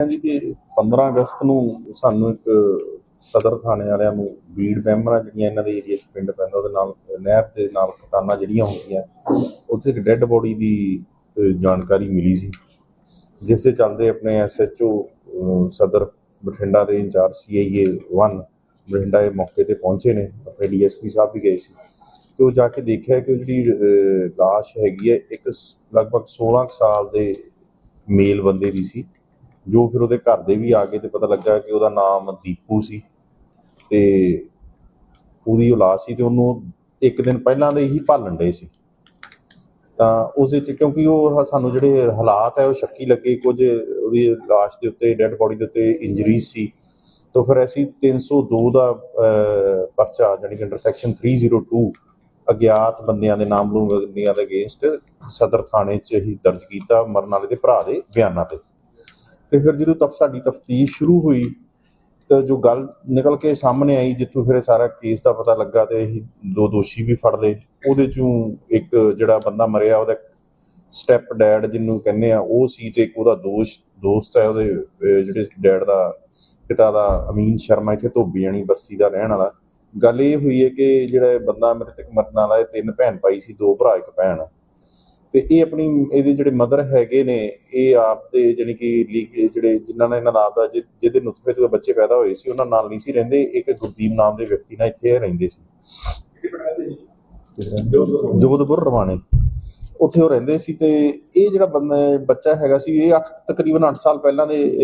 ਜੀ ਕਿ 15 ਅਗਸਤ ਨੂੰ ਸਾਨੂੰ ਇੱਕ ਸਦਰ ਥਾਣੇ ਵਾਲਿਆਂ ਨੂੰ ਬੀੜ ਮੈਂਬਰਾਂ ਜਿਹੜੀਆਂ ਇਹਨਾਂ ਦੇ ਏਰੀਆ 'ਚ ਪਿੰਡ ਪੈਂਦਾ ਉਹਦੇ ਨਾਲ ਨਹਿਰ ਦੇ ਨਾਲ ਖਤਾਨਾਂ ਜਿਹੜੀਆਂ ਹੁੰਦੀਆਂ ਉੱਥੇ ਇੱਕ ਡੈੱਡ ਬੋਡੀ ਦੀ ਜਾਣਕਾਰੀ ਮਿਲੀ ਸੀ ਜਿਸ ਦੇ ਚੱਲਦੇ ਆਪਣੇ ਐਸਐਚਓ ਸਦਰ ਬਠਿੰਡਾ ਦੇ ਇੰਚਾਰਜ ਸੀਆਈਏ 1 ਬਠਿੰਡਾ ਇਹ ਮੌਕੇ ਤੇ ਪਹੁੰਚੇ ਨੇ ਆਪਣੇ ਡੀਐਸਪੀ ਸਾਹਿਬ ਵੀ ਗਏ ਸੀ ਤੇ ਉਹ ਜਾ ਕੇ ਦੇਖਿਆ ਕਿ ਜਿਹੜੀ ਅਹ, ਲਾਸ਼ ਹੈਗੀ ਹੈ ਇੱਕ ਲਗਭਗ 16 ਕੁ ਸਾਲ ਦੇ ਮੇਲ ਬੰਦੇ ਦੀ ਸੀ ਜੋ ਫਿਰ ਉਹਦੇ ਘਰ ਦੇ ਵੀ ਆ ਗਏ ਤੇ ਪਤਾ ਲੱਗਾ ਕਿ ਉਹਦਾ ਨਾਮ ਦੀਪੂ ਸੀ ਤੇ ਉਹਦੀ ਔਲਾਦ ਸੀ ਤੇ ਉਹਨੂੰ ਇੱਕ ਦਿਨ ਪਹਿਲਾਂ ਦੇ ਹੀ ਭਾਲਣ ਡੇ ਸੀ। ਤਾਂ ਉਸ ਦੇ ਕਿਉਂਕਿ ਉਹ ਸਾਨੂੰ ਜਿਹੜੇ ਹਾਲਾਤ ਹੈ, ਉਹ ਸ਼ੱਕੀ ਲੱਗੇ। ਕੁਝ ਉਹਦੀ ਲਾਸ਼ ਦੇ ਉੱਤੇ, ਡੈੱਡ ਬੋਡੀ ਦੇ ਉੱਤੇ ਇੰਜਰੀ ਸੀ। ਤਾਂ ਫਿਰ ਅਸੀਂ 302 ਦਾ ਪਰਚਾ ਜਾਣੀ ਕਿ ਅੰਡਰ ਸੈਕਸ਼ਨ 302 ਅਗਿਆਤ ਬੰਦਿਆਂ ਦੇ ਨਾਮ ਬੰਦਿਆਂ ਦੇ ਅਗੇਂਸਟ ਸਦਰ ਥਾਣੇ 'ਚ ਹੀ ਦਰਜ ਕੀਤਾ, ਮਰਨ ਵਾਲੇ ਦੇ ਭਰਾ ਦੇ ਬਿਆਨਾਂ ਤੇ। ਤੇ ਫਿਰ ਜਦੋਂ ਤਫ, ਸਾਡੀ ਤਫਤੀਸ਼ ਸ਼ੁਰੂ ਹੋਈ, ਤਾਂ ਜੋ ਗੱਲ ਨਿਕਲ ਕੇ ਸਾਹਮਣੇ ਆਈ, ਜਿੱਥੋਂ ਫਿਰ ਸਾਰਾ ਕੇਸ ਦਾ ਪਤਾ ਲੱਗਾ ਤੇ ਅਸੀਂ ਦੋ ਦੋਸ਼ੀ ਵੀ ਫੜ ਲਏ। ਉਹਦੇ ਚੋਂ ਇੱਕ ਜਿਹੜਾ ਬੰਦਾ ਮਰਿਆ, ਉਹਦਾ ਸਟੈਪ ਡੈਡ ਜਿਹਨੂੰ ਕਹਿੰਦੇ ਆ, ਉਹ ਸੀ ਤੇ ਇੱਕ ਉਹਦਾ ਦੋਸ਼, ਦੋਸਤ ਹੈ ਉਹਦੇ ਜਿਹੜੇ ਡੈਡ ਦਾ ਪਿਤਾ ਦਾ, ਅਮੀਨ ਸ਼ਰਮਾ, ਇੱਥੇ ਧੋਬੀ ਜਾਣੀ ਬਸਤੀ ਦਾ ਰਹਿਣ ਵਾਲਾ। ਗੱਲ ਇਹ ਹੋਈ ਹੈ ਕਿ ਜਿਹੜਾ ਬੰਦਾ ਮ੍ਰਿਤਕ ਮਰਨ ਵਾਲਾ ਇਹ ਤਿੰਨ ਭੈਣ ਭਾਈ ਸੀ, ਦੋ ਭਰਾ, ਇੱਕ ਭੈਣ। ਤੇ ਇਹ ਆਪਣੀ, ਇਹਦੇ ਜਿਹੜੇ ਮਦਰ ਹੈਗੇ ਨੇ, ਇਹ ਆਪ ਦੇ ਜਾਣੀ ਕਿ ਜਿਹੜੇ ਜਿਨ੍ਹਾਂ ਨੇ ਇਹਨਾਂ ਦਾ ਆਪਦਾ ਜਿ- ਜਿਹਦੇ ਨੁਤਫੇ ਤੋਂ ਬੱਚੇ ਪੈਦਾ ਹੋਏ ਸੀ, ਉਹਨਾਂ ਨਾਲ ਨਹੀਂ ਸੀ ਰਹਿੰਦੇ। ਇੱਕ ਗੁਰਦੀਪ ਨਾਮ ਦੇ ਵਿਅਕਤੀ ਨਾਲ ਇੱਥੇ ਰਹਿੰਦੇ ਸੀ। ਜੋਧਪੁਰ ਰਵਾਣੇ। ਉੱਥੇ ਉਹ ਰਹਿੰਦੇ ਸੀ ਤੇ ਇਹ ਜਿਹੜਾ ਬੰਦਾ, ਬੱਚਾ ਹੈਗਾ ਸੀ, ਇਹ ਅੱਠ- ਤਕਰੀਬਨ 8 ਸਾਲ ਪਹਿਲਾਂ ਦੇ